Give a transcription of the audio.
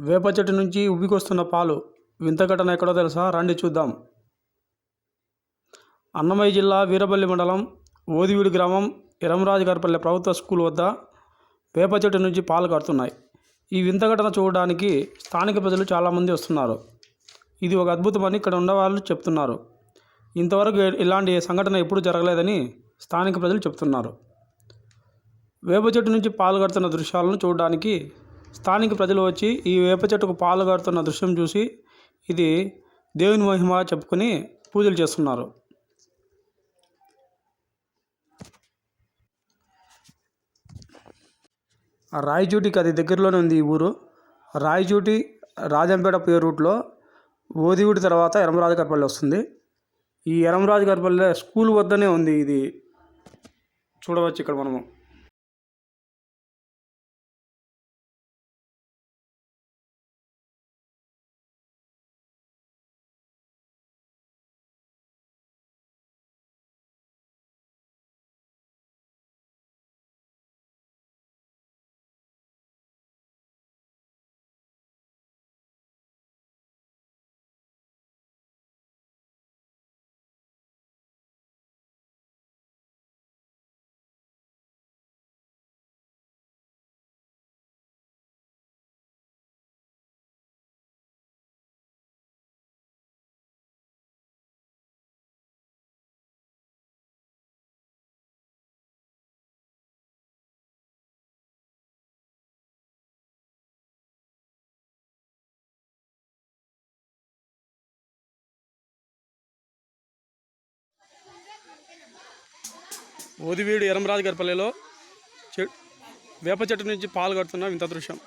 వేప చెట్టు నుంచి ఉబ్బికొస్తున్న పాలు వింత ఘటన ఎక్కడో తెలుసా? రండి చూద్దాం. అన్నమయ్య జిల్లా వీరపల్లి మండలం ఓదివీడు గ్రామం ఎరంరాజుగారిపల్లె ప్రభుత్వ స్కూల్ వద్ద వేప చెట్టు నుంచి పాలు కడుతున్నాయి ఈ వింత ఘటన చూడడానికి స్థానిక ప్రజలు చాలామంది వస్తున్నారు. ఇది ఒక అద్భుతమని ఇక్కడ ఉన్నవాళ్ళు చెప్తున్నారు. ఇంతవరకు ఇలాంటి సంఘటన ఎప్పుడూ జరగలేదని స్థానిక ప్రజలు చెప్తున్నారు. వేప చెట్టు నుంచి పాలు కడుతున్న దృశ్యాలను చూడడానికి స్థానిక ప్రజలు వచ్చి ఈ వేప చెట్టుకు పాలు గారుతున్న దృశ్యం చూసి ఇది దేవుని మహిమ చెప్పుకొని పూజలు చేస్తున్నారు. రాయచూటికి అది దగ్గరలోనే ఉంది ఈ ఊరు. రాయచూటి రాజంపేట పేరు రూట్లో ఓదివుడి తర్వాత ఎరమరాజు గారిపల్లి వస్తుంది. ఈ ఎరమరాజు గారిపల్లె స్కూల్ వద్దనే ఉంది ఇది. చూడవచ్చు ఇక్కడ మనము. ఉదివీడు ఎరంరాజు గారిపల్లెలో చె వేప చెట్టు నుంచి పాలు కడుతున్న వింత దృశ్యం